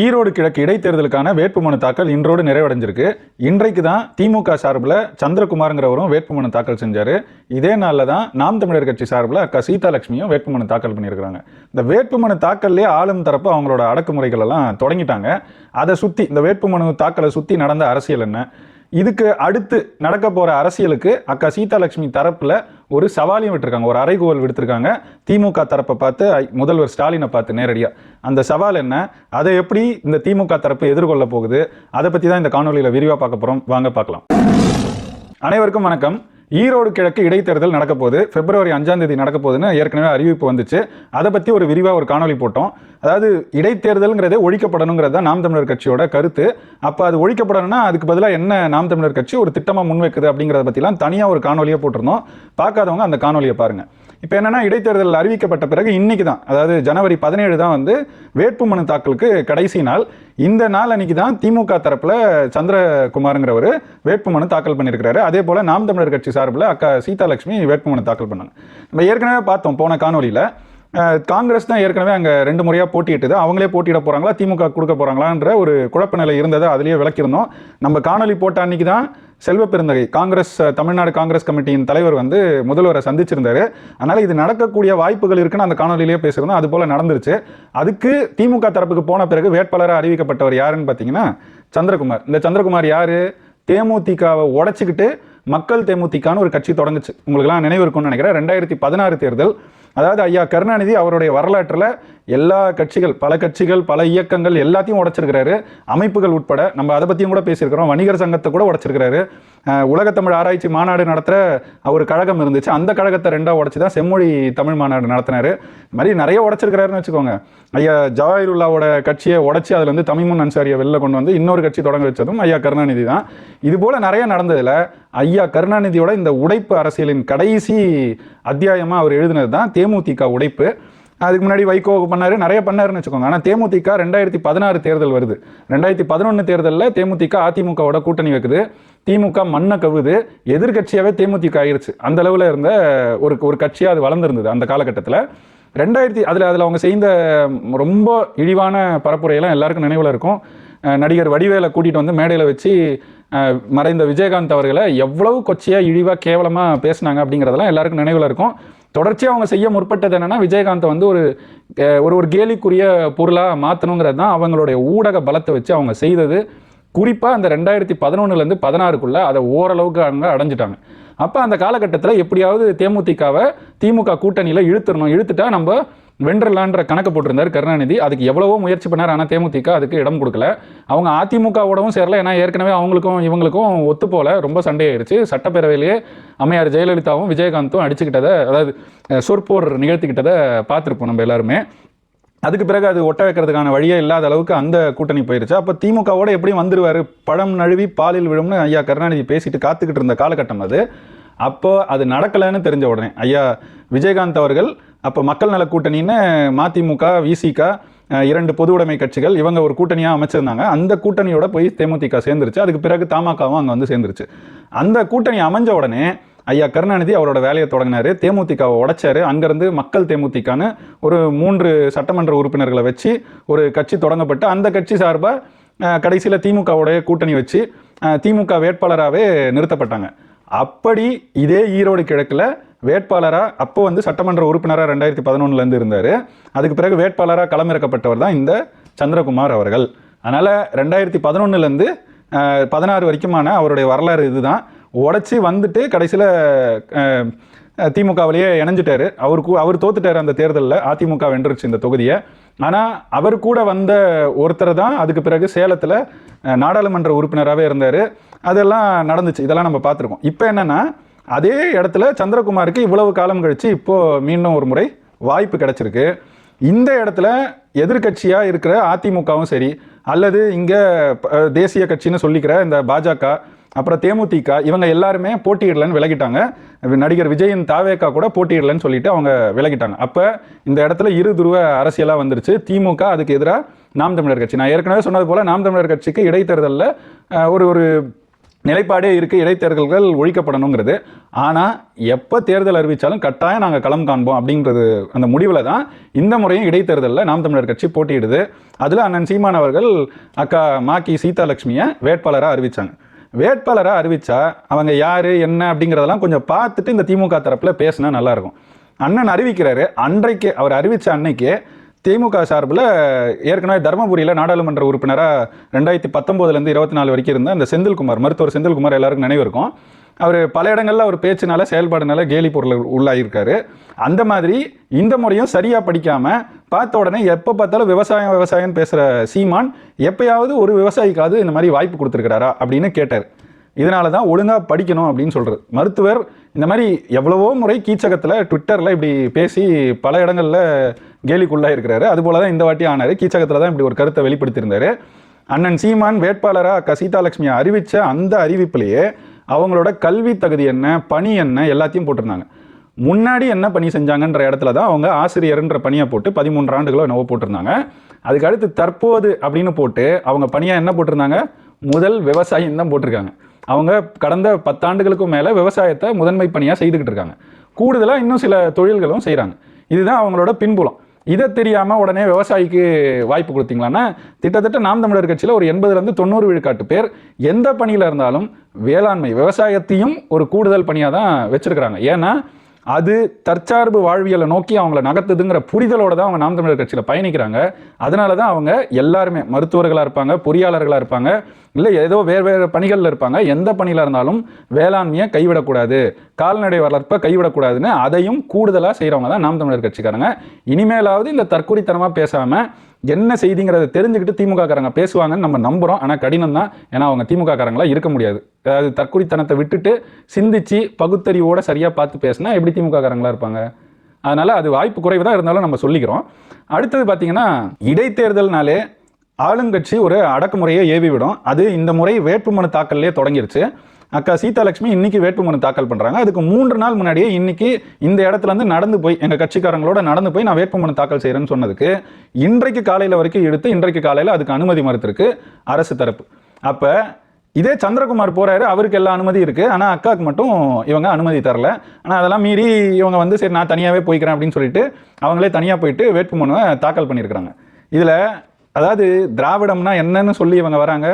ஈரோடு கிழக்கு இடைத்தேர்தலுக்கான வேட்புமனு தாக்கல் இன்றோடு நிறைவடைஞ்சிருக்கு. இன்றைக்கு தான் திமுக சார்பில் சந்திரகுமாருங்கிறவரும் வேட்புமனு தாக்கல் செஞ்சார். இதே நாளில் தான் நாம் தமிழர் கட்சி சார்பில் அக்கா சீதாலட்சுமியும் வேட்புமனு தாக்கல் பண்ணியிருக்கிறாங்க. இந்த வேட்புமனு தாக்கல்லே ஆளும் தரப்பு அவங்களோட அடக்குமுறைகள் எல்லாம் தொடங்கிட்டாங்க. அதை சுற்றி இந்த வேட்புமனு தாக்கலை சுற்றி நடந்த அரசியல் என்ன? இதுக்கு அடுத்து நடக்க போகிற அரசியலுக்கு அக்கா சீதாலட்சுமி தரப்பில் ஒரு சவாலையும் விட்டுருக்காங்க. ஒரு அறைகூவல் விடுத்திருக்காங்க. திமுக தரப்பை பார்த்து ஐ- முதல்வர் ஸ்டாலினை பார்த்து நேரடியாக அந்த சவால் என்ன? அதை எப்படி இந்த திமுக தரப்பு எதிர்கொள்ள போகுது? அதை பற்றி தான் இந்த காணொலியில் விரிவாக பார்க்க போகிறோம் வாங்க பார்க்கலாம். அனைவருக்கும் வணக்கம். ஈரோடு கிழக்கு இடைத்தேர்தல் நடக்க போகுது. பிப்ரவரி அஞ்சாம் தேதி நடக்க போகுதுன்னு ஏற்கனவே அறிவிப்பு வந்துச்சு. அதை பற்றி ஒரு விரிவாக ஒரு காணொலி போட்டோம். அதாவது இடைத்தேர்தலுங்கிறதே ஒழிக்கப்படணுங்கிறது தான் நாம் தமிழர் கட்சியோட கருத்து. அப்போ அது ஒழிக்கப்படணும்னா அதுக்கு பதிலாக என்ன நாம் தமிழர் கட்சி ஒரு திட்டமாக முன்வைக்குது அப்படிங்கிறத பற்றிலாம் தனியாக ஒரு காணொலியை போட்டிருந்தோம். பார்க்காதவங்க அந்த காணொலியை பாருங்கள் இப்போ என்னென்னா இடைத்தேர்தல் அறிவிக்கப்பட்ட பிறகு இன்னைக்கு தான் அதாவது ஜனவரி பதினேழு தான் வந்து வேட்புமனு தாக்கலுக்கு கடைசி நாள். இந்த நாள் அன்னைக்கு தான் திமுக தரப்பில் சந்திரகுமாருங்கிறவர் வேட்புமனு தாக்கல் பண்ணியிருக்கிறாரு அதே போல் நாம் தமிழர் கட்சி சார்பில் அக்கா சீதாலட்சுமி வேட்புமனு தாக்கல் பண்ணாங்க. நம்ம ஏற்கனவே பார்த்தோம் போன காணொலியில் காங்கிரஸ் தான் ஏற்கனவே அங்கே ரெண்டு முறையாக போட்டியிட்டது. அவங்களே போட்டியிட போகிறாங்களா திமுக கொடுக்க போகிறாங்களான்ற ஒரு குழப்ப நிலை இருந்ததை அதிலேயே விளக்கியிருந்தோம். நம்ம காணொலி போட்ட அன்னைக்கு தான் செல்வ பெருந்தகை. காங்கிரஸ் தமிழ்நாடு காங்கிரஸ் கமிட்டியின் தலைவர் வந்து முதல்வரை சந்திச்சிருந்தாரு. அதனால் இது நடக்கக்கூடிய வாய்ப்புகள் இருக்குன்னு அந்த காணொலியிலேயே பேசியிருந்தோம். அது போல் நடந்துருச்சு. அதுக்கு திமுக தரப்புக்கு போன பிறகு வேட்பாளராக அறிவிக்கப்பட்டவர் யாருன்னு பார்த்தீங்கன்னா சந்திரகுமார். இந்த சந்திரகுமார் யார்? தேமுதிகவை உடைச்சிக்கிட்டு மக்கள் தேமுதிகான்னு ஒரு கட்சி தொடங்குச்சு. உங்களுக்குலாம் நினைவு இருக்கும்னு நினைக்கிறேன். ரெண்டாயிரத்தி பதினாறு தேர்தல். அதாவது ஐயா கருணாநிதி அவருடைய வரலாற்றில் எல்லா கட்சிகள் பல கட்சிகள் பல இயக்கங்கள் எல்லாத்தையும் உடைச்சிருக்கிறாரு. அமைப்புகள் உட்பட நம்ம அதை பற்றியும் கூட பேசியிருக்கிறோம். வணிகர் சங்கத்தை கூட உடைச்சிருக்கிறாரு. உலகத்தமிழ் ஆராய்ச்சி மாநாடு நடத்துகிற ஒரு கழகம் இருந்துச்சு. அந்த கழகத்தை ரெண்டாக உடைச்சி தான் செம்மொழி தமிழ் மாநாடு நடத்தினாரு. இது மாதிரி நிறைய உடச்சிருக்கிறாருன்னு வச்சுக்கோங்க. ஐயா ஜவாஹிருல்லாவோட கட்சியை உடச்சி அதுலேருந்து தமிமுன் அன்சாரியை வெளில கொண்டு வந்து இன்னொரு கட்சி தொடங்க வச்சதும் ஐயா கருணாநிதி தான். இது போல் நிறைய நடந்ததில் ஐயா கருணாநிதியோட இந்த உடைப்பு அரசியலின் கடைசி அத்தியாயமாக அவர் எழுதினது தான் தேமுதிக உடைப்பு. அதுக்கு முன்னாடி வைகோ பண்ணாரு நிறைய பண்ணாருன்னு வச்சுக்கோங்க. ஆனால் தேமுதிக ரெண்டாயிரத்தி பதினாறு தேர்தல் வருது. ரெண்டாயிரத்தி பதினொன்று தேர்தலில் தேமுதிக அதிமுகவோட கூட்டணி வைக்குது. திமுக மண்ணை கவுது எதிர்கட்சியாகவே தேமுதிக ஆயிருச்சு. அந்த அளவில் இருந்த ஒரு ஒரு கட்சியாக அது வளர்ந்துருந்தது அந்த காலகட்டத்தில். ரெண்டாயிரத்தி அதில் அதில் அவங்க செய்த ரொம்ப இழிவான பரப்புரையெல்லாம் எல்லாருக்கும் நினைவில் இருக்கும். நடிகர் வடிவேலை கூட்டிகிட்டு வந்து மேடையில் வச்சு மறைந்த விஜயகாந்த் அவர்களை எவ்வளவு கொச்சையாக இழிவாக கேவலமாக பேசுனாங்க அப்படிங்கிறதெல்லாம் எல்லாருக்கும் நினைவில் இருக்கும். தொடர்ச்சியாக அவங்க செய்ய முற்பட்டது என்னென்னா விஜயகாந்தை வந்து ஒரு ஒரு ஒரு கேலிக்குரிய பொருளாக மாற்றணுங்கிறது தான் அவங்களுடைய ஊடக பலத்தை வச்சு அவங்க செய்தது. குறிப்பாக அந்த ரெண்டாயிரத்தி பதினொன்னுலேருந்து பதினாறுக்குள்ளே அதை ஓரளவுக்கு அவங்க அடைஞ்சிட்டாங்க. அப்போ அந்த காலகட்டத்தில் எப்படியாவது தேமுதிகவை திமுக கூட்டணியில் இழுத்துடணும் இழுத்துட்டா நம்ம வென்றலான்ற கணக்கு போட்டிருந்தார் கருணாநிதி. அதுக்கு எவ்வளவோ முயற்சி பண்ணார் ஆனால் தேமுதிக அதுக்கு இடம் கொடுக்கல. அவங்க அதிமுகவோடவும் சேரல ஏன்னா ஏற்கனவே அவங்களுக்கும் இவங்களுக்கும் ஒத்து போல. ரொம்ப சண்டையாயிருச்சு. சட்டப்பேரவையிலேயே அம்மையார் ஜெயலலிதாவும் விஜயகாந்தும் அடிச்சுக்கிட்டதை அதாவது சொற்போர் நிகழ்த்திக்கிட்டதை பார்த்துருப்போம் நம்ம எல்லாருமே. அதுக்கு பிறகு அது ஒட்ட வைக்கிறதுக்கான வழியே இல்லாத அளவுக்கு அந்த கூட்டணி போயிருச்சு. அப்போ திமுகவோட எப்படியும் வந்துடுவார் பழம் நழுவி பாலில் விழும்னு ஐயா கருணாநிதி பேசிட்டு காத்துக்கிட்டு இருந்த காலகட்டம் அது. அப்போது அது நடக்கலைன்னு தெரிஞ்ச உடனே ஐயா விஜயகாந்த் அவர்கள் அப்போ மக்கள் நல கூட்டணின்னு மதிமுக விசிக இரண்டு பொது உடைமை கட்சிகள் இவங்க ஒரு கூட்டணியாக அமைச்சிருந்தாங்க. அந்த கூட்டணியோட போய் தேமுதிக சேர்ந்துருச்சு. அதுக்கு பிறகு தமாகவும் அங்கே வந்து சேர்ந்துருச்சு. அந்த கூட்டணி அமைஞ்ச உடனே ஐயா கருணாநிதி அவரோட வேலையை தொடங்கினாரு. தேமுதிகவை உடைச்சாரு. அங்கேருந்து மக்கள் தேமுதிகான ஒரு மூன்று சட்டமன்ற உறுப்பினர்களை வச்சு ஒரு கட்சி தொடங்கப்பட்டு அந்த கட்சி சார்பாக கடைசியில் திமுகவுடைய கூட்டணி வச்சு திமுக வேட்பாளராகவே நிறுத்தப்பட்டாங்க. அப்படி இதே ஈரோடு கிழக்கில் வேட்பாளராக அப்போ வந்து சட்டமன்ற உறுப்பினராக ரெண்டாயிரத்தி பதினொன்றுலேருந்து இருந்தார். அதுக்கு பிறகு வேட்பாளராக களமிறக்கப்பட்டவர் தான் இந்த சந்திரகுமார் அவர்கள். அதனால் ரெண்டாயிரத்தி பதினொன்றுலேருந்து பதினாறு வரைக்குமான அவருடைய வரலாறு இதுதான். உடச்சி வந்துட்டு கடைசியில் திமுகவிலேயே இணைஞ்சிட்டாரு. அவருக்கு அவர் தோத்துட்டார் அந்த தேர்தலில். அதிமுக வென்றுச்சு இந்த தொகுதியை. ஆனால் அவர் கூட வந்த ஒருத்தர் தான் அதுக்கு பிறகு சேலத்தில் நாடாளுமன்ற உறுப்பினராகவே இருந்தார். அதெல்லாம் நடந்துச்சு. இதெல்லாம் நம்ம பார்த்துருக்கோம். இப்போ என்னென்னா அதே இடத்துல சந்திரகுமாருக்கு இவ்வளவு காலம் கழிச்சு இப்போது மீண்டும் ஒரு முறை வாய்ப்பு கிடைச்சிருக்கு. இந்த இடத்துல எதிர்க்கட்சியாக இருக்கிற அதிமுகவும் சரி அல்லது இங்கே தேசிய கட்சின்னு சொல்லிக்கிற இந்த பாஜக அப்புறம் தேமுதிக இவங்க எல்லாருமே போட்டியிடலன்னு விலகிட்டாங்க. நடிகர் விஜயின் தாவேக்கா கூட போட்டியிடலன்னு சொல்லிட்டு அவங்க விலகிட்டாங்க. அப்போ இந்த இடத்துல இரு துருவ அரசியலாக வந்துருச்சு. திமுக அதுக்கு எதிராக நாம் தமிழர் கட்சி. நான் ஏற்கனவே சொன்னது போல் நாம் தமிழர் கட்சிக்கு இடைத்தேர்தலில் ஒரு ஒரு நிலைப்பாடே இருக்குது இடைத்தேர்தல்கள் ஒழிக்கப்படணுங்கிறது. ஆனால் எப்போ தேர்தல் அறிவித்தாலும் கட்டாயம் நாங்கள் களம் காண்போம் அப்படின்றது அந்த முடிவில் தான் இந்த முறையும் இடைத்தேர்தலில் நாம் தமிழர் கட்சி போட்டியிடுது. அதில் அண்ணன் சீமான் அவர்கள் அக்கா மாக்கி சீதாலட்சுமியை வேட்பாளராக அறிவித்தாங்க வேட்பாளராக அறிவித்தா அவங்க யார் என்ன அப்படிங்கிறதெல்லாம் கொஞ்சம் பார்த்துட்டு இந்த திமுக தரப்பில் பேசினா நல்லாயிருக்கும் அண்ணன் அறிவிக்கிறாரு அன்றைக்கு அவர் அறிவித்த அன்னைக்கு திமுக சார்பில் ஏற்கனவே தருமபுரியில் நாடாளுமன்ற உறுப்பினராக ரெண்டாயிரத்தி பத்தொம்போதுலேருந்து இருபத்தி நாலு வரைக்கும் இருந்த அந்த செந்தில்குமார் மருத்துவர் செந்தில்குமார் எல்லாருக்கும் நினைவு இருக்கும். அவர் பல இடங்களில் அவர் பேச்சுனால செயல்பாடுனால கேலி பொருள் உள்ளாகியிருக்காரு அந்த மாதிரி இந்த முறையும் சரியாக படிக்காமல் பார்த்த உடனே எப்போ பார்த்தாலும் விவசாயம் விவசாயம்னு பேசுகிற சீமான் எப்பயாவது ஒரு விவசாயிக்காவது இந்த மாதிரி வாய்ப்பு கொடுத்துருக்கிறாரா அப்படின்னு கேட்டார். இதனால தான் ஒழுங்காக படிக்கணும் அப்படின்னு சொல்கிறது மருத்துவர் இந்த மாதிரி எவ்வளவோ முறை கீச்சகத்தில் ட்விட்டரில் இப்படி பேசி பல இடங்களில் கேலிக்குள்ளாக இருக்கிறாரு. அதுபோல தான் இந்த வாட்டி ஆனார். கீச்சகத்தில் தான் இப்படி ஒரு கருத்தை வெளிப்படுத்தியிருந்தார். அண்ணன் சீமான் வேட்பாளராக அக்கா சீதாலட்சுமியை அறிவித்த அந்த அறிவிப்பிலேயே அவங்களோட கல்வி தகுதி என்ன பணி என்ன எல்லாத்தையும் போட்டிருந்தாங்க. முன்னாடி என்ன பணி செஞ்சாங்கன்ற இடத்துல தான் அவங்க ஆசிரியர்ன்ற பணியை போட்டு பதிமூன்று ஆண்டுகளோ என்னவோ போட்டிருந்தாங்க. அதுக்கு அடுத்து தற்போது அப்படின்னு போட்டு அவங்க பணியாக என்ன போட்டிருந்தாங்க? முதல் விவசாயம் தான் போட்டிருக்காங்க. அவங்க கடந்த பத்தாண்டுகளுக்கும் மேலே விவசாயத்தை முதன்மை பணியாக செய்துக்கிட்டு இருக்காங்க. கூடுதலாக இன்னும் சில தொழில்களும் செய்கிறாங்க இதுதான் அவங்களோட பின்புலம். இதை தெரியாமல் உடனே விவசாயிக்கு வாய்ப்பு கொடுத்தீங்களான்னா கிட்டத்தட்ட நாம் தமிழர் கட்சியில் ஒரு எண்பதுலேருந்து தொண்ணூறு விழுக்காட்டு பேர் எந்த பணியில் இருந்தாலும் வேளாண்மை விவசாயத்தையும் ஒரு கூடுதல் பணியாக தான் வச்சுருக்கிறாங்க. ஏன்னா அது தற்சார்பு வாழ்வியலை நோக்கி அவங்கள நகர்த்துதுங்கிற புரிதலோடு தான் அவங்க நாம் தமிழர் கட்சியில் பயணிக்கிறாங்க. அதனால தான் அவங்க எல்லாருமே மருத்துவர்களாக இருப்பாங்க பொறியாளர்களாக இருப்பாங்க இல்லை ஏதோ வேறு வேறு பணிகளில் இருப்பாங்க. எந்த பணியில் இருந்தாலும் வேளாண்மையை கைவிடக்கூடாது கால்நடை வளர்ப்பை கைவிடக்கூடாதுன்னு அதையும் கூடுதலாக செய்கிறவங்க தான் நாம் தமிழர் கட்சிக்காரங்க. இனிமேலாவது இந்த தற்கொலைத்தனமாக பேசாமல் என்ன செய்திங்கிறத தெரிஞ்சுக்கிட்டு திமுக காரங்க பேசுவாங்கன்னு நம்ம நம்புகிறோம் ஆனால் கடினம் தான் ஏன்னா அவங்க திமுககாரங்களாக இருக்க முடியாது. அதாவது தற்குறித்தனத்தை விட்டுட்டு சிந்திச்சு பகுத்தறிவோட சரியாக பார்த்து பேசினா எப்படி திமுககாரங்களாம் இருப்பாங்க? அதனால் அது வாய்ப்பு குறைவு தான் இருந்தாலும் நம்ம சொல்லிக்கிறோம். அடுத்தது பார்த்தீங்கன்னா இடைத்தேர்தல்னாலே ஆளுங்கட்சி ஒரு அடக்குமுறையை ஏவி விடும் அது இந்த முறை வேட்புமனு தாக்கல்லே தொடங்கிருச்சு. அக்கா சீதாலட்சுமி இன்னைக்கு வேட்புமனு தாக்கல் பண்ணுறாங்க அதுக்கு மூன்று நாள் முன்னாடியே இன்னைக்கு இந்த இடத்துலேருந்து நடந்து போய் எங்கள் கட்சிக்காரங்களோட நடந்து போய் நான் வேட்புமனு தாக்கல் செய்கிறேன்னு சொன்னதுக்கு இன்றைக்கு காலையில் வரைக்கும் எடுத்து இன்றைக்கு காலையில் அதுக்கு அனுமதி மறுத்திருக்கு அரசு தரப்பு. அப்போ இதே சந்திரகுமார் போறாரு அவருக்கு எல்லா அனுமதி இருக்கு. ஆனா அக்காவுக்கு மட்டும் இவங்க அனுமதி தரல. ஆனா அதெல்லாம் மீறி இவங்க வந்து சரி நான் தனியாவே போய்க்கிறேன் அப்படின்னு சொல்லிட்டு அவங்களே தனியா போயிட்டு வேட்புமனுவை தாக்கல் பண்ணியிருக்கிறாங்க. இதுல அதாவது திராவிடம்னா என்னன்னு சொல்லி இவங்க வராங்க.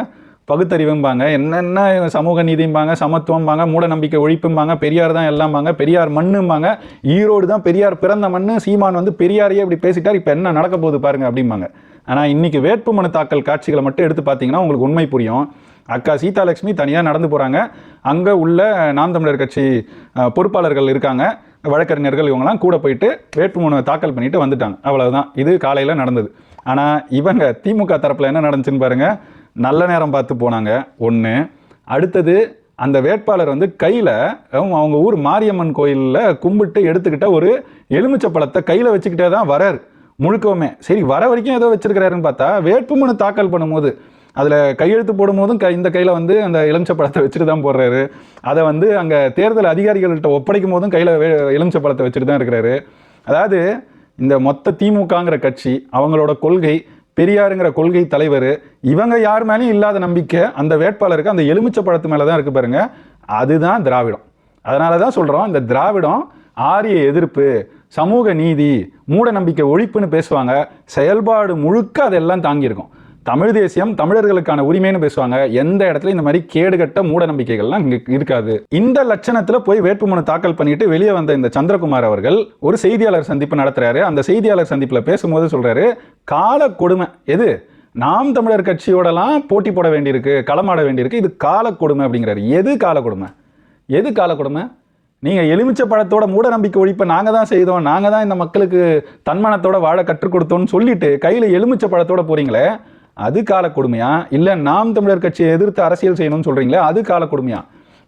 பகுத்தறிவும்பாங்க. என்னென்ன சமூக நீதிம்பாங்க சமத்துவம்பாங்க மூட நம்பிக்கை ஒழிப்பும்பாங்க பெரியார் தான் எல்லாம்பாங்க பெரியார் மண்ணும்பாங்க ஈரோடு தான் பெரியார் பிறந்த மண்ணு சீமான் வந்து பெரியாரையே இப்படி பேசிட்டார் இப்போ என்ன நடக்க போகுது பாருங்க அப்படிம்பாங்க. ஆனால் இன்னைக்கு வேட்புமனு தாக்கல் காட்சிகளை மட்டும் எடுத்து பார்த்தீங்கன்னா உங்களுக்கு உண்மை புரியும். அக்கா சீதாலட்சுமி தனியாக நடந்து போகிறாங்க அங்கே உள்ள நாம் தமிழர் கட்சி பொறுப்பாளர்கள் இருக்காங்க. வழக்கறிஞர்கள் இவங்கெல்லாம் கூட போயிட்டு வேட்புமனு தாக்கல் பண்ணிட்டு வந்துட்டாங்க. அவ்வளவுதான். இது காலையில் நடந்தது. ஆனால் இவங்க திமுக தரப்பில் என்ன நடந்துச்சுன்னு பாருங்கள் நல்ல நேரம் பார்த்து போனாங்க. ஒன்று அடுத்தது அந்த வேட்பாளர் வந்து கையில் அவங்க ஊர் மாரியம்மன் கோயிலில் கும்பிட்டு எடுத்துக்கிட்ட ஒரு எலுமிச்சை பழத்தை கையில் வச்சுக்கிட்டே தான் வரார். முழுக்கவுமே. சரி வர வரைக்கும் ஏதோ வச்சுருக்கிறாருன்னு பார்த்தா வேட்புமனு தாக்கல் பண்ணும்போது அதில் கையெழுத்து போடும்போதும் க இந்த கையில் வந்து அந்த எலுமிச்சை பழத்தை வச்சுட்டு தான் போடுறாரு. அதை வந்து அங்கே தேர்தல் அதிகாரிகள்கிட்ட ஒப்படைக்கும் போதும் கையில் எலுமிச்சை பழத்தை வச்சுட்டு தான் இருக்கிறாரு. அதாவது இந்த மொத்த திமுகங்கிற கட்சி அவங்களோட கொள்கை பெரியாருங்கிற கொள்கை தலைவர் இவங்க யார் மேலேயும் இல்லாத நம்பிக்கை அந்த வேட்பாளருக்கு அந்த எலுமிச்சை பழத்து மேலே தான் இருக்குது பாருங்க. அதுதான் திராவிடம். அதனால தான் சொல்கிறோம் இந்த திராவிடம் ஆரிய எதிர்ப்பு சமூக நீதி மூட நம்பிக்கை ஒழிப்புன்னு பேசுவாங்க. செயல்பாடு முழுக்க அதெல்லாம் தாங்கியிருக்கும். தமிழ் தேசியம் தமிழர்களுக்கான உரிமைன்னு பேசுவாங்க. எந்த இடத்துல இந்த மாதிரி கேடுகட்ட மூட நம்பிக்கைகள்லாம் இருக்காது. இந்த லட்சணத்துல போய் வேட்புமனு தாக்கல் பண்ணிட்டு வெளியே வந்த இந்த சந்திரகுமார் அவர்கள் ஒரு செய்தியாளர் சந்திப்பு நடத்துறாரு. அந்த செய்தியாளர் சந்திப்புல பேசும்போது சொல்றாரு கால கொடுமை. எது? நாம் தமிழர் கட்சியோடலாம் போட்டி போட வேண்டியிருக்கு களமாட வேண்டியிருக்கு. இது கால கொடுமை அப்படிங்கிறாரு. எது கால கொடுமை? எது கால கொடுமை? நீங்க எலுமிச்சை பழத்தோட மூட நம்பிக்கை ஒழிப்பை நாங்கள் தான் செய்தோம். நாங்கள் தான் இந்த மக்களுக்கு தன்மானத்தோட வாழ கற்றுக் கொடுத்தோம்னு சொல்லிட்டு கையில் எலுமிச்சை பழத்தோட போறீங்களே அது கால கொடுமையா? இல்லை நாம் தமிழர் கட்சியை எதிர்த்து அரசியல் செய்யணும்னு சொல்கிறீங்களே அது கால கொடுமையா?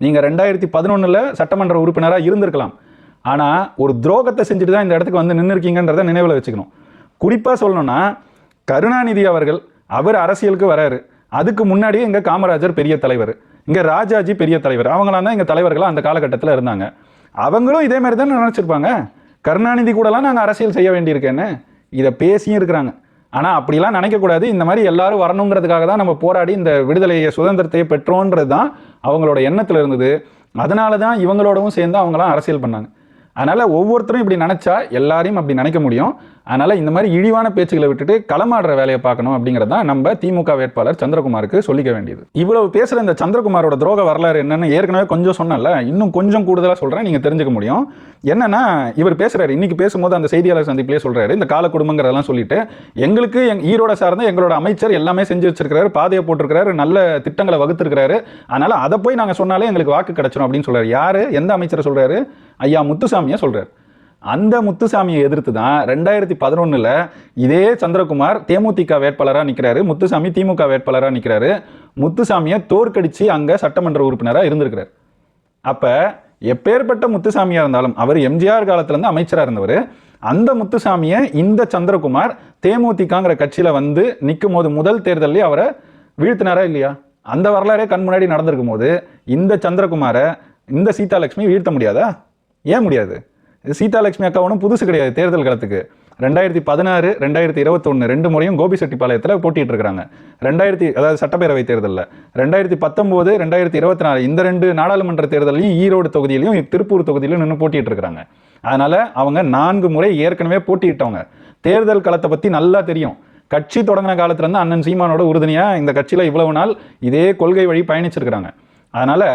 நீங்கள் ரெண்டாயிரத்தி பதினொன்றில் சட்டமன்ற உறுப்பினராக இருந்திருக்கலாம். ஆனால் ஒரு துரோகத்தை செஞ்சுட்டு தான் இந்த இடத்துக்கு வந்து நின்று இருக்கீங்கன்றதை நினைவில் வச்சுக்கணும். குறிப்பாக சொல்லணும்னா கருணாநிதி அவர்கள் அவர் அரசியலுக்கு வராரு. அதுக்கு முன்னாடியே இங்கே காமராஜர் பெரிய தலைவர். இங்கே ராஜாஜி பெரிய தலைவர். அவங்களாம் தான் எங்கள் தலைவர்களாக அந்த காலகட்டத்தில் இருந்தாங்க. அவங்களும் இதே மாதிரி தானே நினச்சிருப்பாங்க? கருணாநிதி கூடலாம் நாங்கள் அரசியல் செய்ய வேண்டியிருக்கேன்னு. இதை பேசியும் இருக்கிறாங்க. ஆனால் அப்படிலாம் நினைக்கக்கூடாது. இந்த மாதிரி எல்லாரும் வரணுங்கிறதுக்காக தான் நம்ம போராடி இந்த விடுதலையை சுதந்திரத்தையே பெற்றோன்றது தான் அவங்களோட எண்ணத்தில் இருந்தது. அதனால தான் இவங்களோடவும் சேர்ந்து அவங்களாம் அரசியல் பண்ணாங்க. அதனால் ஒவ்வொருத்தரும் இப்படி நினச்சா எல்லாரையும் அப்படி நினைக்க முடியும். அதனால் இந்த மாதிரி இழிவான பேச்சுகளை விட்டுட்டு களமாடுற வேலையை பார்க்கணும் அப்படிங்கிறது தான் நம்ம திமுக வேட்பாளர் சந்திரகுமாருக்கு சொல்லிக்க வேண்டியது. இவ்வளவு பேசுகிற இந்த சந்திரகுமாரோட துரோக வரலாறு என்னென்னு ஏற்கனவே கொஞ்சம் சொன்னல இன்னும் கொஞ்சம் கூடுதலாக சொல்கிறேன் நீங்கள் தெரிஞ்சுக்க முடியும். என்னென்னா இவர் பேசுகிறாரு இன்னைக்கு பேசும்போது அந்த செய்தியாளர் சந்திப்பிலே சொல்கிறாரு இந்த கால குடும்பங்கிறதெல்லாம் சொல்லிட்டு எங்களுக்கு எங் ஈரோட சார்ந்த எங்களோட அமைச்சர் எல்லாமே செஞ்சு வச்சிருக்கிறாரு பாதையை போட்டிருக்கிறாரு நல்ல திட்டங்களை வகுத்திருக்கிறாரு அதனால் அதை போய் நாங்கள் சொன்னாலே எங்களுக்கு வாக்கு கிடைச்சிடும் அப்படின்னு சொல்கிறார் யார்? எந்த அமைச்சரை சொல்கிறாரு ஐயா முத்துசாமியை சொல்கிறார் அந்த முத்துசாமியை எதிர்த்து தான் ரெண்டாயிரத்தி பதினொன்றில் இதே சந்திரகுமார் தேமுதிக வேட்பாளராக நிற்கிறாரு முத்துசாமி திமுக வேட்பாளராக நிற்கிறாரு முத்துசாமியை தோற்கடிச்சு அங்கே சட்டமன்ற உறுப்பினராக இருந்திருக்கிறார். அப்போ எப்பேற்பட்ட முத்துசாமியாக இருந்தாலும் அவர் எம்ஜிஆர் காலத்துலேருந்து அமைச்சராக இருந்தவர் அந்த முத்துசாமியை இந்த சந்திரகுமார் தேமுதிகங்கிற கட்சியில் வந்து நிற்கும் போது முதல் தேர்தல்லே அவரை வீழ்த்தினாரா இல்லையா? அந்த வரலாறே கண் முன்னாடி நடந்திருக்கும் போது இந்த சந்திரகுமாரை இந்த சீதாலட்சுமி வீழ்த்த முடியாதா? ஏன் முடியாது? சீதாலட்சுமி அக்கா புதுசு கிடையாது தேர்தல் காலத்துக்கு ரெண்டாயிரத்தி பதினாறு ரெண்டாயிரத்தி இருபத்தொன்று ரெண்டு முறையும் கோபிசெட்டிப்பாளையத்தில் போட்டிட்டு இருக்கிறாங்க. ரெண்டாயிரத்தி அதாவது சட்டப்பேரவை தேர்தலில். ரெண்டாயிரத்தி பத்தொம்போது ரெண்டாயிரத்தி இருபத்தி நாலு இந்த ரெண்டு நாடாளுமன்ற தேர்தலையும் ஈரோடு தொகுதியிலையும் திருப்பூர் தொகுதியிலையும் நின்று போட்டிட்டு இருக்கிறாங்க. அதனால் அவங்க நான்கு முறை ஏற்கனவே போட்டியிட்டவங்க. தேர்தல் களத்தை பற்றி நல்லா தெரியும். கட்சி தொடங்கின காலத்துலேருந்து அண்ணன் சீமானோட உறுதுணையாக இந்த கட்சியில் இவ்வளவு நாள் இதே கொள்கை வழி பயணிச்சிருக்கிறாங்க. அதனால்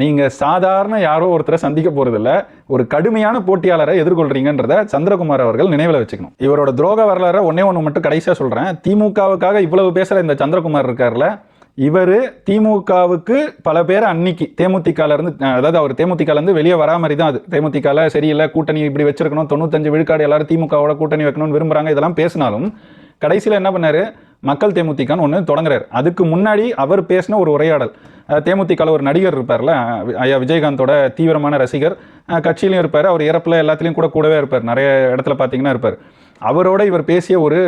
நீங்கள் சாதாரண யாரோ ஒருத்தரை சந்திக்க போகிறதில்ல ஒரு கடுமையான போட்டியாளரை எதிர்கொள்கிறீங்கன்றத சந்திரகுமார் அவர்கள் நினைவில் வச்சுக்கணும். இவரோட துரோக வரலாறை ஒன்னே ஒன்று மட்டும் கடைசியாக சொல்கிறேன் திமுகவுக்காக இவ்வளவு பேசுகிற இந்த சந்திரகுமார் இருக்கார்ல இவர் திமுகவுக்கு பல பேர் அன்னைக்கு தேமுதிகாலேருந்து அதாவது அவர் தேமுதிகலேருந்து வெளியே வரா மாதிரி தான் அது. தேமுதிகல சரியில்லை கூட்டணி இப்படி வச்சிருக்கணும் தொண்ணூத்தஞ்சு விழுக்காடு எல்லாரும் திமுகவோட கூட்டணி வைக்கணும்னு விரும்புறாங்க இதெல்லாம் பேசினாலும் கடைசியில் என்ன பண்ணார்? மக்கள் தேமுதிகன்னு ஒன்று தொடங்குறாரு. அதுக்கு முன்னாடி அவர் பேசின ஒரு உரையாடல். தேமுதிகால ஒரு நடிகர் இருப்பார்ல ஐயா விஜயகாந்தோட தீவிரமான ரசிகர். கட்சியிலையும் இருப்பார் அவர் இறப்பில் எல்லாத்துலேயும் கூட கூடவே இருப்பார் நிறைய இடத்துல பார்த்தீங்கன்னா இருப்பார். அவரோட இவர் பேசிய ஒரு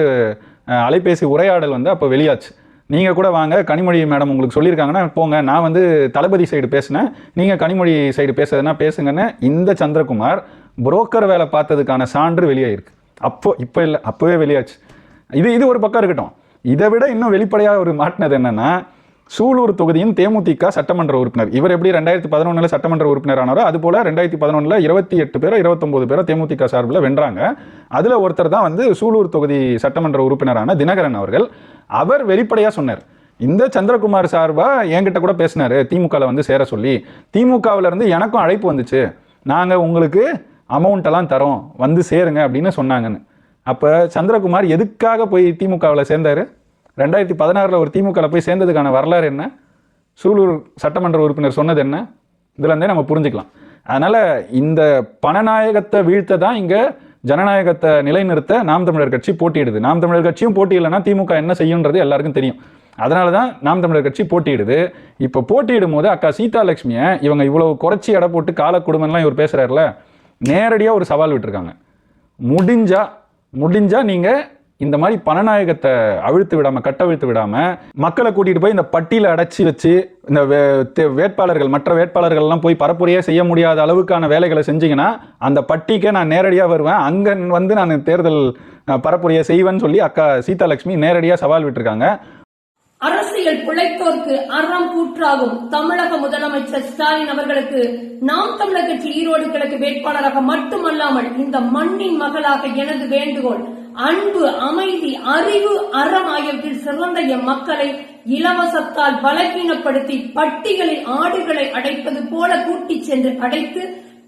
அலைபேசி உரையாடல் வந்து அப்போ வெளியாச்சு. நீங்கள் கூட வாங்க கனிமொழி மேடம் உங்களுக்கு சொல்லியிருக்காங்கன்னா போங்க. நான் வந்து தளபதி சைடு பேசினேன் நீங்கள் கனிமொழி சைடு பேசுறதுன்னா பேசுங்கன்னு இந்த சந்திரகுமார் புரோக்கர் வேலை பார்த்ததுக்கான சான்று வெளியாயிருக்கு. அப்போ இப்போ இல்லை அப்போவே வெளியாச்சு. இது இது ஒரு பக்கம் இருக்கட்டும். இதை விட இன்னும் வெளிப்படையாக ஒரு மாட்டினது என்னென்னா சூலூர் தொகுதியின் தேமுதிக சட்டமன்ற உறுப்பினர். இவர் எப்படி ரெண்டாயிரத்தி பதினொன்றில் சட்டமன்ற உறுப்பினர் ஆனாரோ அது போல் ரெண்டாயிரத்தி பதினொன்றில் இருபத்தி எட்டு பேரோ இருபத்தொம்போது பேரோ தேமுதிக சார்பில் வென்றாங்க. அதில் ஒருத்தர் தான் வந்து சூலூர் தொகுதி சட்டமன்ற உறுப்பினரான தினகரன் அவர்கள். அவர் வெளிப்படையாக சொன்னார். இந்த சந்திரகுமார் சார்பாக என்கிட்ட கூட பேசினார் திமுகவில் வந்து சேர சொல்லி. திமுகவில் இருந்து எனக்கும் அழைப்பு வந்துச்சு. நாங்கள் உங்களுக்கு அமௌண்ட்டெல்லாம் தரோம் வந்து சேருங்க அப்படின்னு சொன்னாங்கன்னு. அப்போ சந்திரகுமார் எதுக்காக போய் திமுகவில் சேர்ந்தார்? ரெண்டாயிரத்தி பதினாறில் ஒரு திமுகவில் போய் சேர்ந்ததுக்கான வரலாறு என்ன? சூலூர் சட்டமன்ற உறுப்பினர் சொன்னது என்ன? இதுலேருந்தே நம்ம புரிஞ்சுக்கலாம். அதனால் இந்த பணநாயகத்தை வீழ்த்த தான் இங்கே ஜனநாயகத்தை நிலைநிறுத்த நாம் தமிழர் கட்சி போட்டியிடுது. நாம் தமிழர் கட்சியும் போட்டியிடலைன்னா திமுக என்ன செய்யுன்றது எல்லாருக்கும் தெரியும். அதனால தான் நாம் தமிழர் கட்சி போட்டியிடுது. இப்போ போட்டியிடும் போது அக்கா சீதாலட்சுமியை இவங்க இவ்வளவு குறைச்சி எடை போட்டு கால குடும்பம்லாம் இவர் பேசுகிறாருல நேரடியாக ஒரு சவால் விட்டுருக்காங்க. முடிஞ்சால் முடிஞ்சால் நீங்கள் இந்த மாதிரி பணநாயகத்தை அவிழ்த்து விடாமல் கட்டவிழ்த்து விடாமல் மக்களை கூட்டிகிட்டு போய் இந்த பட்டியில் அடைச்சி வச்சு இந்த வே- தே- வேட்பாளர்கள் மற்ற வேட்பாளர்கள்லாம் போய் பரப்புரையே செய்ய முடியாத அளவுக்கான வேலைகளை செஞ்சிங்கன்னா அந்த பட்டிக்கே நான் நேரடியாக வருவேன். அங்கே வந்து நான் தேர்தல் பரப்புரையை செய்வேன்னு சொல்லி அக்கா சீதாலட்சுமி நேரடியாக சவால் விட்டுருக்காங்க. அரசியல் பிழைத்தோர்க்கு அறம் கூற்றாகும். தமிழக முதலமைச்சர் ஸ்டாலின் அவர்களுக்கு நாம் தமிழர் கட்சி ஈரோடு கிழக்கு வேட்பாளராக மட்டுமல்லாமல் இந்த மண்ணின் மகளாக எனது வேண்டுகோள் அன்பு அமைதி அறிவு அறம் ஆகியவற்றில் சிறந்த எம் மக்களை இலவசத்தால் பலகீனப்படுத்தி பட்டிகளில் ஆடுகளை அடைப்பது போல கூட்டிச் சென்று அடைத்து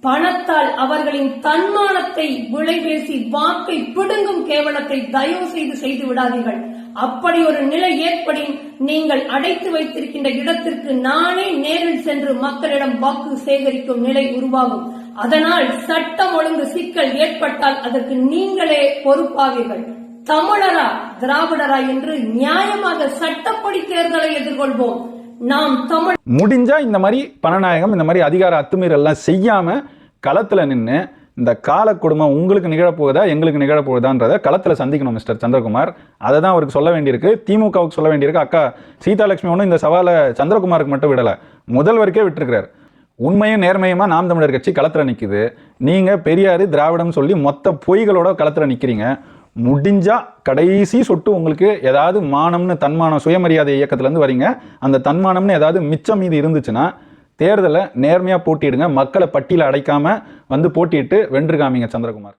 பணத்தால் அவர்களின் தன்மானத்தை விளைபேசி வாக்கை பிடுங்கும் கேவலத்தை தயவு செய்து செய்து விடாதீர்கள். அப்படி ஒரு நிலை ஏற்படின் நீங்கள் அடைத்து வைத்திருக்கின்ற இடத்திற்கு நானே நேரில் சென்று மக்களிடம் வாக்கு சேகரிக்கும் நிலை உருவாகும். அதனால் சட்டம் ஒழுங்கு சிக்கல் ஏற்பட்டால் அதற்கு நீங்களே பொறுப்பாவீர்கள். தமிழரா திராவிடரா என்று நியாயமாக சட்டப்படி தேர்தலை எதிர்கொள்வோம். நாம் தமிழ் முடிஞ்சா இந்த மாதிரி பணநாயகம் இந்த மாதிரி அதிகார அத்துமீறல்லாம் செய்யாம களத்துல நின்று இந்த கால குடும்பம் உங்களுக்கு நிகழப்போகுதா எங்களுக்கு நிகழப்போகுதான்றத களத்தில் சந்திக்கணும் மிஸ்டர் சந்திரகுமார். அதை தான் அவருக்கு சொல்ல வேண்டியிருக்கு. திமுகவுக்கு சொல்ல வேண்டியிருக்கு. அக்கா சீதாலட்சுமி ஒன்றும் இந்த சவாலை சந்திரகுமாருக்கு மட்டும் விடலை. முதல்வருக்கே விட்டுருக்கிறார். உண்மையும் நேர்மையுமா நாம் தமிழர் கட்சி களத்துல நிற்குது நீங்கள் பெரியார் திராவிடம் சொல்லி மொத்த பொய்களோட களத்தில் நிற்கிறீங்க முடிஞ்சா கடைசி சொட்டு உங்களுக்கு ஏதாவது மானம்னு தன்மானம் சுயமரியாதை இயக்கத்துலேருந்து வரீங்க. அந்த தன்மானம்னு ஏதாவது மிச்சம் மீதி இருந்துச்சுன்னா தேர்தலை நேர்மையாக போட்டியிடுங்க. மக்களை பட்டியல அடைக்காமல் வந்து போட்டியிட்டு வென்று காமிங்க சந்திரகுமார்.